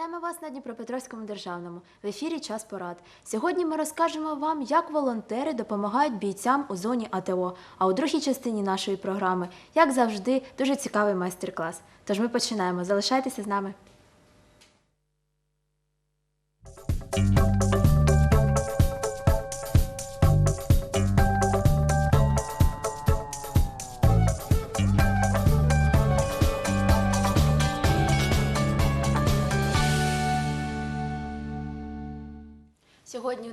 Вітаємо вас на Дніпропетровському державному в ефірі Час порад. Сьогодні ми розкажемо вам, як волонтери допомагають бійцям у зоні АТО. А у другій частині нашої програми, як завжди, дуже цікавий майстер-клас. Тож ми починаємо. Залишайтеся з нами.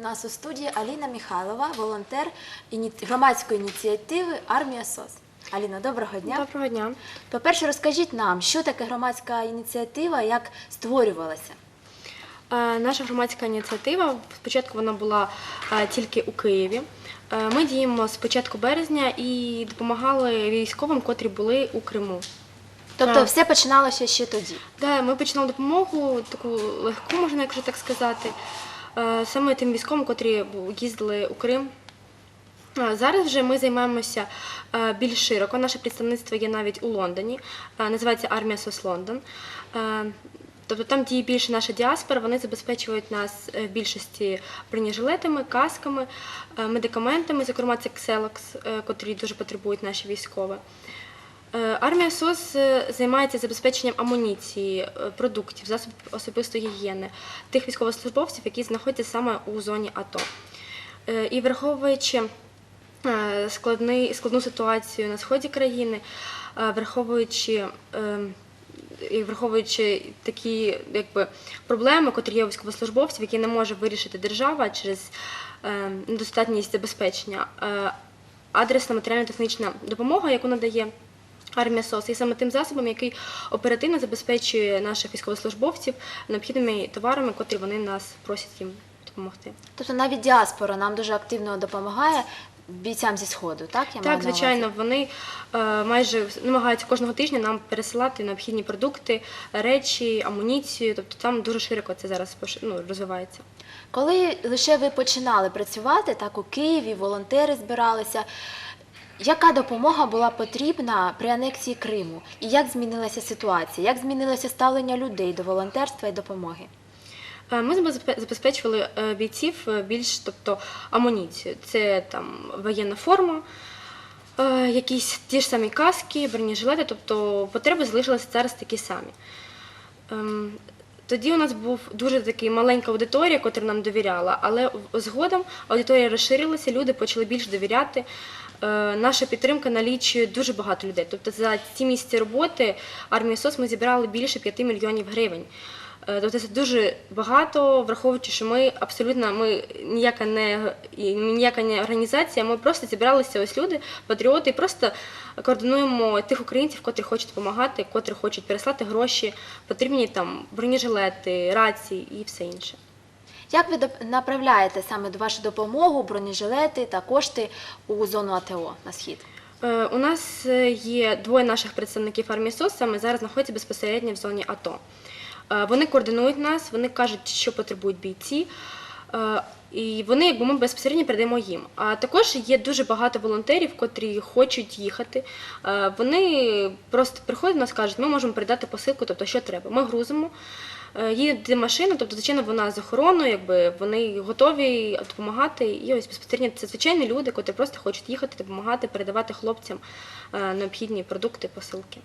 Нас у студії Аліна Михайлова, волонтер громадської ініціативи Армія СОС. Аліна, доброго дня. Доброго дня. По-перше, розкажіть нам, що таке громадська ініціатива, як створювалася? Е, Наша громадська ініціатива спочатку вона була е, тільки у Києві. Е, Ми діємо з початку березня і допомагали військовим, котрі були у Криму. Тобто, Так. все починалося ще тоді. Да, ми починали допомогу, таку легку, можна якщо так сказати, саме тим військовим, котрі їздили у Крим. Е, Зараз вже ми займаємося е, більш широко. Наше представництво є навіть у Лондоні. Е, Називається Армія СОС Лондон. Е, Тобто там діє більше наша діаспора, вони забезпечують нас е, в більшості бронежилетами, касками, е, медикаментами, зокрема це Кселокс, е, котрі дуже потребують наші військові. Е, Армія СОС е, займається забезпеченням амуніції, е, продуктів, засобів особистої гігієни тих військовослужбовців, які знаходяться саме у зоні АТО. І враховуючи складний, складну ситуацію на сході країни, враховуючи. І враховуючи такі якби, проблеми, котрі є у військовослужбовців, які не може вирішити держава через недостатність забезпечення, адресна матеріально-технічна допомога, яку надає армія СОС, є саме тим засобом, який оперативно забезпечує наших військовослужбовців необхідними товарами, котрі вони нас просять їм допомогти. Тобто навіть діаспора нам дуже активно допомагає бійцям зі сходу, так? Я Так, звичайно, вони е, майже намагаються кожного тижня нам пересилати необхідні продукти, речі, амуніцію. Тобто там дуже широко це зараз ну, розвивається. Коли лише ви починали працювати, так у Києві, волонтери збиралися. Яка допомога була потрібна при анексії Криму? І як змінилася ситуація? Як змінилося ставлення людей до волонтерства і допомоги? Е, Ми забезпечували е, бійців е, більш тобто, амуніцію. Це там воєнна форма, якісь ті ж самі каски, бронежилети, тобто потреби залишилися зараз такі самі. Ем, Тоді у нас був дуже такий маленька аудиторія, котра нам довіряла, але згодом аудиторія розширилася, люди почали більш довіряти. Е, Наша підтримка налічує дуже багато людей. Тобто за ці місяці роботи армії СОС ми зібрали більше 5 мільйонів гривень. Е, Тобто це дуже багато, враховуючи, що ми абсолютно ми ніяка не ніяка не організація. Ми просто зібралися ось люди, патріоти, і просто координуємо тих українців, котрі хочуть допомагати, котрі хочуть переслати гроші, потрібні там бронежилети, рації і все інше. Як ви направляєте саме вашу допомогу, бронежилети та кошти у зону АТО на схід? Е, У нас е, є двоє наших представників армії СОС, саме зараз знаходяться безпосередньо в зоні АТО. Е, Вони координують нас, вони кажуть, що потребують бійці. І вони, якби ми безпосередньо передаємо їм. А також є дуже багато волонтерів, котрі хочуть їхати. Вони просто приходять до нас, кажуть, ми можемо передати посилку, тобто що треба. Ми грузимо. Е, Їде машина, тобто, звичайно, вона з охороною, якби вони готові допомагати. І ось безпосередньо це звичайні люди, котрі просто хочуть їхати, допомагати, передавати хлопцям е, необхідні продукти, посилки.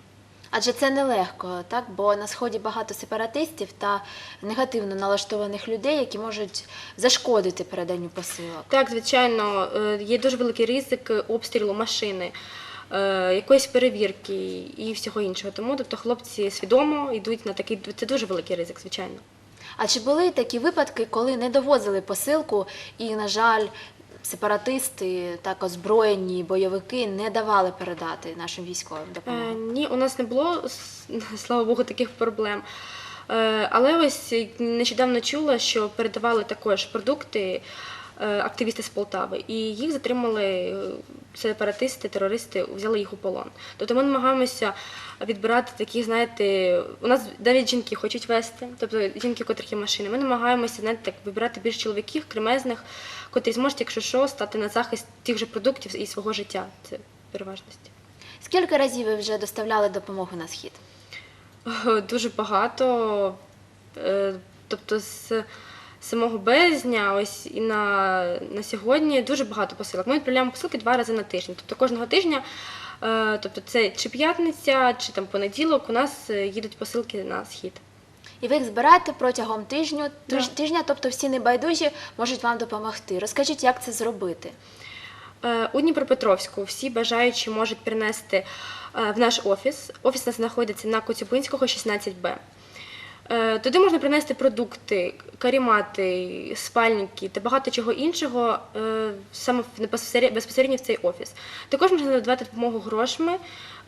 Адже це нелегко, так? Бо на сході багато сепаратистів та негативно налаштованих людей, які можуть зашкодити переданню посилок. Так, звичайно, е, є дуже великий ризик обстрілу машини, якоїсь перевірки і всього іншого. Тому тобто хлопці свідомо йдуть на такий це дуже великий ризик, звичайно. А чи були такі випадки, коли не довозили посилку, і, на жаль, сепаратисти, так озброєні бойовики не давали передати нашим військовим Е. Ні, у нас не було, слава Богу, таких проблем. Е, Але ось нещодавно чула, що передавали також продукти е, активісти з Полтави, і їх затримали е, сепаратисти, терористи, взяли їх у полон. Тобто ми намагаємося відбирати таких, знаєте, у нас навіть жінки хочуть вести, тобто жінки, у котрих є машини. Ми намагаємося знаєте, так, вибирати більш чоловіків, кремезних, котрі зможуть, якщо що, стати на захист тих же продуктів і свого життя. Це переважність. Скільки разів ви вже доставляли допомогу на схід? Дуже багато. Е, Тобто з самого березня, ось і на, на сьогодні дуже багато посилок. Ми відправляємо посилки два рази на тиждень. Тобто кожного тижня, е, тобто це чи п'ятниця, чи там понеділок, у нас е, їдуть посилки на схід. І ви їх збираєте протягом тижню, тиж- тижня, тобто всі небайдужі можуть вам допомогти. Розкажіть, як це зробити? Е, У Дніпропетровську всі бажаючі можуть принести в наш офіс. Офіс у нас знаходиться на Коцюбинського, 16Б. Е, Туди можна принести продукти, карімати, спальники та багато чого іншого е, саме безпосередньо в цей офіс. Також можна надавати допомогу грошами.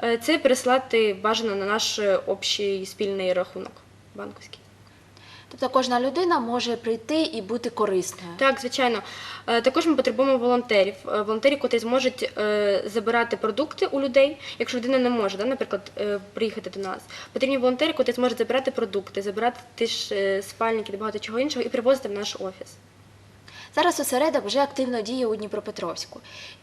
Е, Це переслати бажано на наш е, общий спільний рахунок банківський. Тобто кожна людина може прийти і бути корисною. Так, звичайно. Е, Також ми потребуємо волонтерів. Е, Волонтерів, котрі зможуть е, забирати продукти у людей, якщо людина не може, да, наприклад, приїхати до нас. Потрібні волонтери, котрі зможуть забирати продукти, забирати ті ж спальники та багато чого іншого і привозити в наш офіс. Зараз осередок вже активно діє у Дніпропетровську.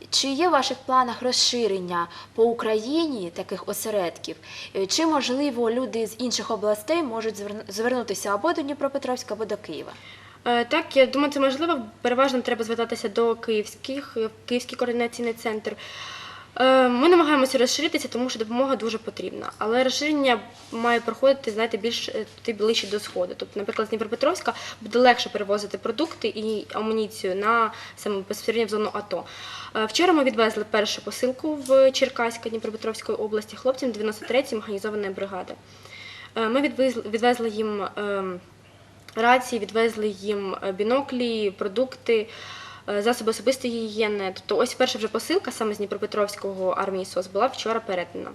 Чи є в ваших планах розширення по Україні таких осередків? Е, Чи можливо люди з інших областей можуть зверну- звернутися або до Дніпропетровська, або до Києва? Е, Так, я думаю, це можливо. Переважно треба звертатися до київських, е, Київський координаційний центр. Е, Ми намагаємося розширитися, тому що допомога дуже потрібна. Але розширення має проходити, знаєте, більш е, туди ближче до сходу. Тобто, наприклад, з Дніпропетровська буде легше перевозити продукти і амуніцію на саме безпосередньо в зону АТО. Е, Вчора ми відвезли першу посилку в Черкаська Дніпропетровської області хлопцям 93-ї механізованої бригади. Ми відвезли, їм. ем, рації, відвезли їм біноклі, продукти, засоби особистої гігієни. Тобто ось перша вже посилка саме з Дніпропетровського армії СОС була вчора передана.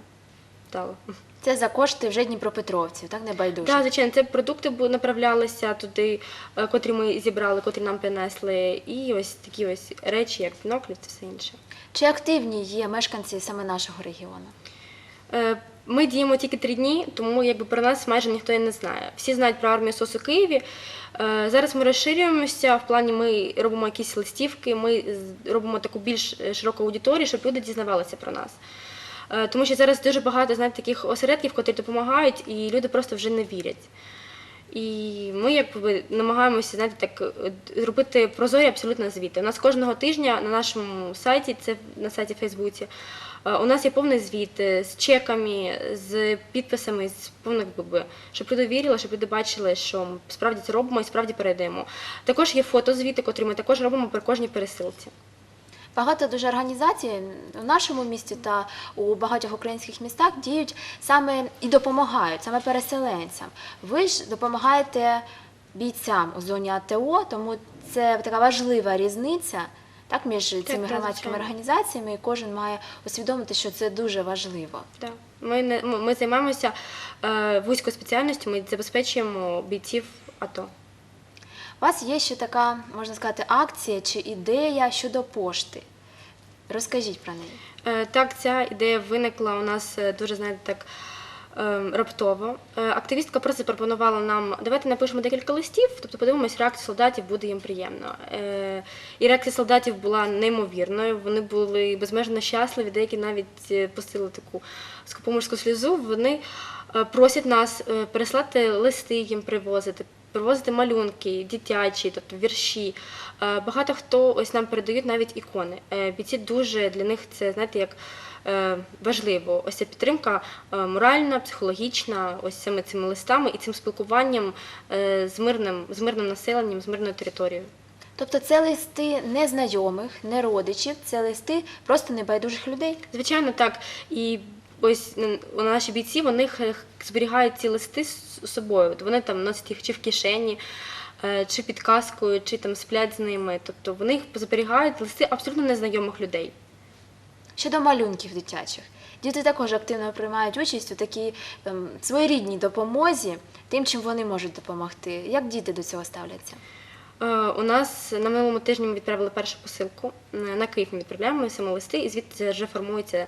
Це за кошти вже Дніпропетровців, так небайдужі. Так, звичайно, це продукти направлялися туди, е, котрі ми зібрали, котрі нам принесли. І ось такі ось речі, як біноклі, це все інше. Чи активні є мешканці саме нашого регіону? Ми діємо тільки три дні, тому якби про нас майже ніхто і не знає. Всі знають про армію СОС у Києві. Е, Зараз ми розширюємося. В плані ми робимо якісь листівки, ми робимо таку більш е, широку аудиторію, щоб люди дізнавалися про нас. Е, Тому що зараз дуже багато знаєте, таких осередків, котрі допомагають, і люди просто вже не вірять. І ми якби намагаємося знаєте, так зробити прозорі абсолютно звіти. У нас кожного тижня на нашому сайті, це на сайті Фейсбуці, у нас є повний звіт е, з чеками, з підписами, з повних ББ, щоб люди вірили, щоб люди бачили, що ми справді це робимо і справді передаємо. Також є фотозвіти, котрі ми також робимо при кожній пересилці. Багато дуже організацій у нашому місті та у багатьох українських містах діють саме і допомагають саме переселенцям. Ви ж допомагаєте бійцям у зоні АТО, тому це така важлива різниця. Так, між цими так, громадськими звичайно. організаціями, і кожен має усвідомити, що це дуже важливо. Да. Ми, не, ми займаємося е, вузькою спеціальністю, ми забезпечуємо бійців АТО. У вас є ще така, можна сказати, акція чи ідея щодо пошти. Розкажіть про неї. Е, Так, ця ідея виникла у нас е, дуже, знаєте, так раптово. Е, Активістка просто запропонувала нам, давайте напишемо декілька листів, тобто подивимось, реакція солдатів буде їм приємно. Е, І реакція солдатів була неймовірною. Вони були безмежно щасливі, деякі навіть е, пустили таку скупоморську сльозу. Вони е, просять нас е, переслати листи їм привозити. Привозити малюнки, дитячі, тобто вірші. Е, Багато хто ось нам передають навіть ікони. Е, Бійці дуже для них це знаєте як е, важливо. Ось ця підтримка е, моральна, психологічна, ось цими цими листами і цим спілкуванням е, з мирним, з мирним населенням, з мирною територією. Тобто це листи не знайомих, не родичів, це листи просто небайдужих людей. Звичайно, так. І ось наші бійці вони зберігають ці листи з собою. От Вони там носять їх чи в кишені, е, чи під каскою, чи там сплять з ними. Тобто вони їх зберігають листи абсолютно незнайомих людей. Щодо малюнків дитячих, діти також активно приймають участь у такій ем, своєрідній допомозі тим, чим вони можуть допомогти. Як діти до цього ставляться? Е, У нас на минулому тижні ми відправили першу посилку. Е, На Київ ми відправляємо саме листи, і звідти вже формуються е,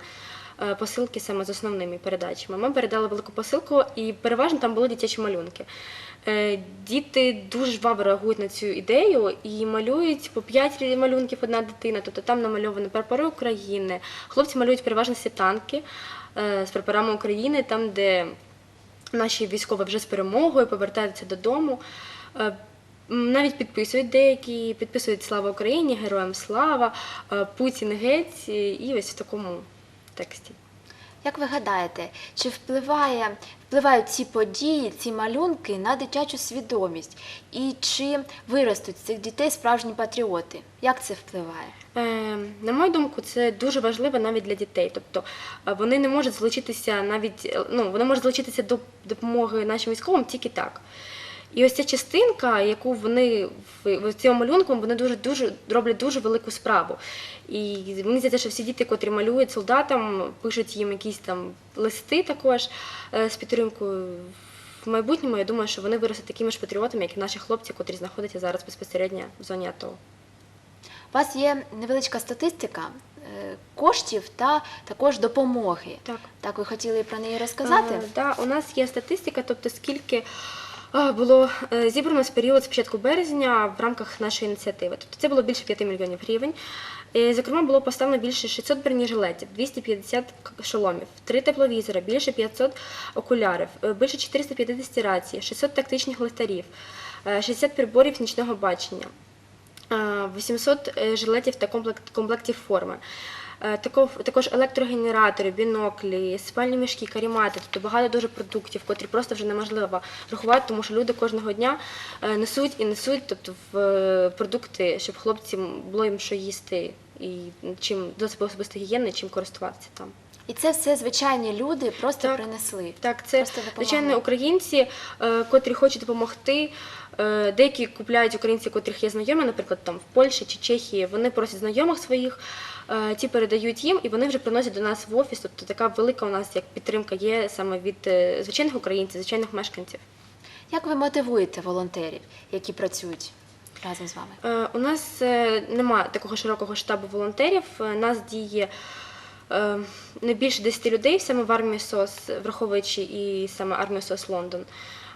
посилки саме з основними передачами. Ми передали велику посилку, і переважно там були дитячі малюнки. Е, Діти дуже жваво реагують на цю ідею і малюють по 5 малюнків одна дитина. Тобто там намальовані прапори України. Хлопці малюють переважно танки е, з прапорами України, там, де наші військові вже з перемогою повертаються додому. Е, Навіть підписують деякі, підписують Слава Україні, Героям Слава, е, Путін геть, і ось в такому тексті. Як ви гадаєте, чи впливає, впливають ці події, ці малюнки на дитячу свідомість? І чи виростуть з цих дітей справжні патріоти? Як це впливає? Е, на мою думку, це дуже важливо навіть для дітей. Тобто е, вони не можуть залучитися навіть е, ну, вони можуть залучитися до допомоги нашим військовим тільки так. І ось ця частинка, яку вони в, цьому малюнку, вони дуже дуже роблять дуже велику справу. І мені здається, що всі діти, котрі малюють солдатам, пишуть їм якісь там листи також е, з підтримкою. В майбутньому я думаю, що вони виростуть такими ж патріотами, як і наші хлопці, котрі знаходяться зараз безпосередньо в зоні АТО. У вас є невеличка статистика е, коштів та також допомоги. Так. Так, ви хотіли про неї розказати? Е, да, у нас є статистика, тобто скільки було е, зібрано з періоду з початку березня в рамках нашої ініціативи. Тобто це було більше 5 мільйонів гривень. Е, Зокрема, було поставлено більше 600 бронежилетів, 250 к- шоломів, 3 тепловізора, більше 500 окулярів, е, більше 450 рацій, 600 тактичних лихтарів, е, 60 приборів нічного бачення. Е, 800 е, жилетів та комплект, комплектів форми. Е, тако- Також електрогенератори, біноклі, спальні мішки, карімати, тобто багато дуже продуктів, котрі просто вже неможливо рахувати, тому що люди кожного дня е, несуть і несуть тобто, в е, продукти, щоб хлопцям було їм що їсти і чим досить особисто гігієни, чим користуватися там. І це все звичайні люди просто Так. принесли. Так, це звичайно українці, котрі хочуть допомогти. Деякі купляють українці, котрих є знайомі, наприклад, там в Польщі чи Чехії. Вони просять знайомих своїх, ті передають їм, і вони вже приносять до нас в офіс. Тобто така велика у нас як підтримка є саме від е, звичайних українців, звичайних мешканців. Як ви мотивуєте волонтерів, які працюють разом з вами? Е, У нас е, немає такого широкого штабу волонтерів. Е, Нас діє е, не більше 10 людей саме в армії СОС, враховуючи і саме армію СОС Лондон.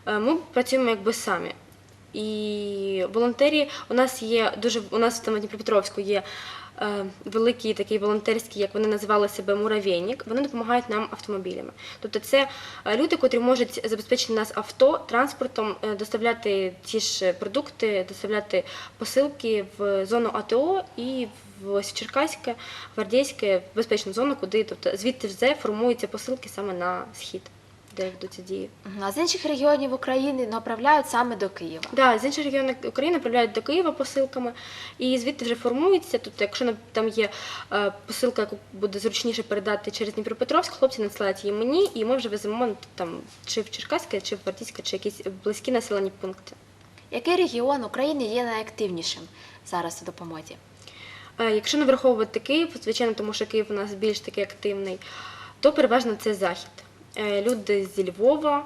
Е, Ми працюємо якби самі. І волонтері у нас є дуже у нас в Дніпропетровську є е, великий такий волонтерський, як вони називали себе муравейник. Вони допомагають нам автомобілями. Тобто це е, люди, котрі можуть забезпечити нас авто, транспортом, е, доставляти ті ж продукти, доставляти посилки в зону АТО і в Черкаське, Гвардійське, безпечну зону, куди тобто звідти вже формуються посилки саме на схід, де ведуться дії. А з інших регіонів України направляють саме до Києва. Да, з інших регіонів України направляють до Києва посилками, і звідти вже формується. Тобто, якщо там є е, посилка, яку буде зручніше передати через Дніпропетровськ, хлопці надсилають її мені, і ми вже веземо ну, там чи в Черкаське, чи в Гвардійське, чи якісь близькі населені пункти. Який регіон України є найактивнішим зараз у допомозі? Е, Якщо не враховувати Київ, звичайно, тому що Київ у нас більш такий активний, то переважно це захід. Е, Люди зі Львова,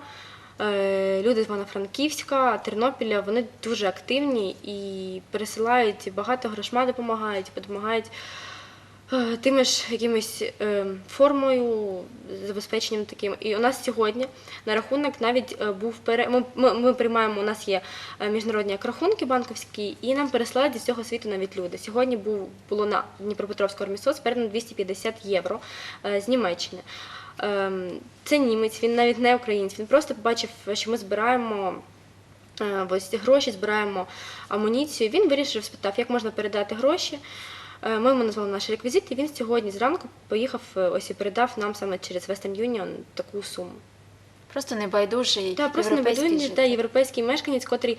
е, люди з Івано-Франківська, Тернопіля, вони дуже активні і пересилають багато грошма допомагають, допомагають тими ж якимось е, формою, забезпеченням таким. І у нас сьогодні на рахунок навіть е, був пере... ми, ми, ми приймаємо, у нас є е, міжнародні рахунки банківські, і нам пересилають зі всього світу навіть люди. Сьогодні був було на Дніпропетровську армісоц передано 250 євро е, з Німеччини. Ем, Це німець, він навіть не українець. Він просто побачив, що ми збираємо. Ось гроші збираємо амуніцію. Він вирішив, спитав, як можна передати гроші. Е, Ми йому назвали наш реквізит, і він сьогодні зранку поїхав е, ось і передав нам саме через Western Union таку суму. Просто небайдужий Так, просто небайдужий та європейський мешканець, котрий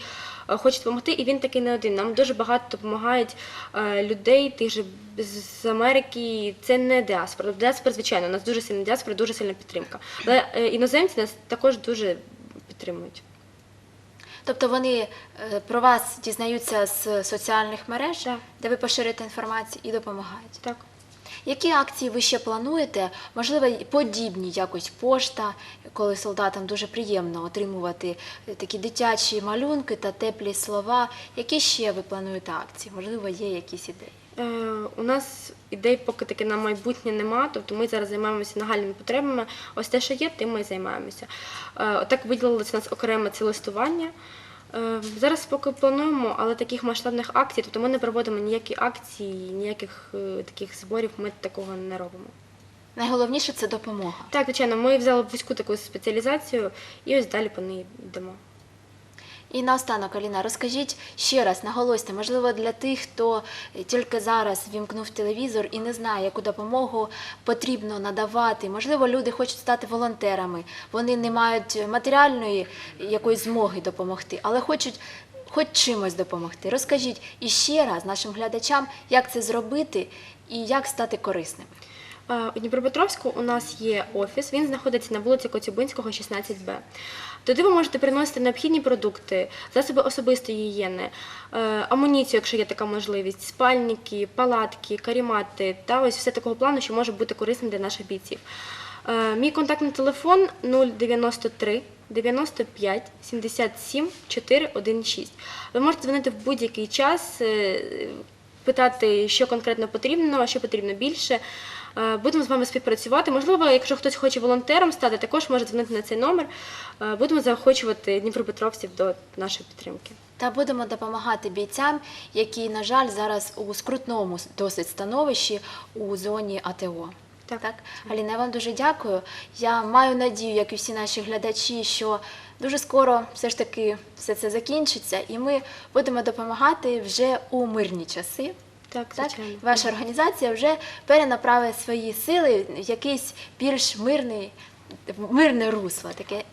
е, хоче допомогти, і він такий не один. Нам дуже багато допомагають е, людей, тих же з Америки. Це не діаспора. Діаспора, звичайно, у нас дуже сильна діаспора, дуже сильна підтримка. Але е, іноземці нас також дуже підтримують. Тобто вони е, про вас дізнаються з соціальних мереж, Так. де ви поширите інформацію і допомагають. Так. Які акції ви ще плануєте? Можливо, подібні якось пошта, коли солдатам дуже приємно отримувати е, такі дитячі малюнки та теплі слова. Які ще ви плануєте акції? Можливо, є якісь ідеї? Е, У нас ідей поки таки на майбутнє нема, тобто ми зараз займаємося нагальними потребами. Ось те, що є, тим ми і займаємося. Е, Отак виділилося у нас окреме це листування. Е, Зараз поки плануємо, але таких масштабних акцій, тобто ми не проводимо ніякі акції, ніяких таких зборів, ми такого не робимо. Найголовніше це допомога. Так, звичайно, ми взяли вузьку таку спеціалізацію і ось далі по неї йдемо. І наостанок, Аліна, розкажіть ще раз, наголосьте, можливо, для тих, хто тільки зараз вімкнув телевізор і не знає, яку допомогу потрібно надавати. Можливо, люди хочуть стати волонтерами, вони не мають матеріальної якоїсь змоги допомогти, але хочуть хоч чимось допомогти. Розкажіть іще раз нашим глядачам, як це зробити і як стати корисними. Е, У Дніпропетровську у нас є офіс, він знаходиться на вулиці Коцюбинського, 16Б. Туди ви можете приносити необхідні продукти, засоби особистої гігієни, е, амуніцію, якщо є така можливість, спальники, палатки, карімати та ось все такого плану, що може бути корисним для наших бійців. Е, Мій контактний телефон 093 95 77 416. Ви можете дзвонити в будь-який час, е, питати, що конкретно потрібно, що потрібно більше. Е, Будемо з вами співпрацювати. Можливо, якщо хтось хоче волонтером стати, також може дзвонити на цей номер. Е, Будемо заохочувати дніпропетровців до нашої підтримки. Та будемо допомагати бійцям, які, на жаль, зараз у скрутному досить становищі у зоні АТО. Так. так? Аліна, я вам дуже дякую. Я маю надію, як і всі наші глядачі, що дуже скоро все ж таки все це закінчиться, і ми будемо допомагати вже у мирні часи. Так, Так, ваша організація вже перенаправить свої сили в якийсь більш мирний, мирне русло. Таке.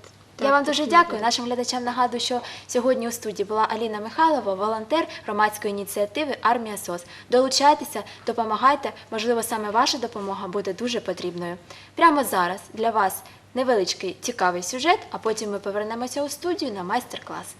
Я вам дуже дякую. Нашим глядачам нагадую, що сьогодні у студії була Аліна Михайлова, волонтер громадської ініціативи Армія СОС. Долучайтеся, допомагайте. Можливо, саме ваша допомога буде дуже потрібною. Прямо зараз для вас невеличкий цікавий сюжет, а потім ми повернемося у студію на майстер-клас.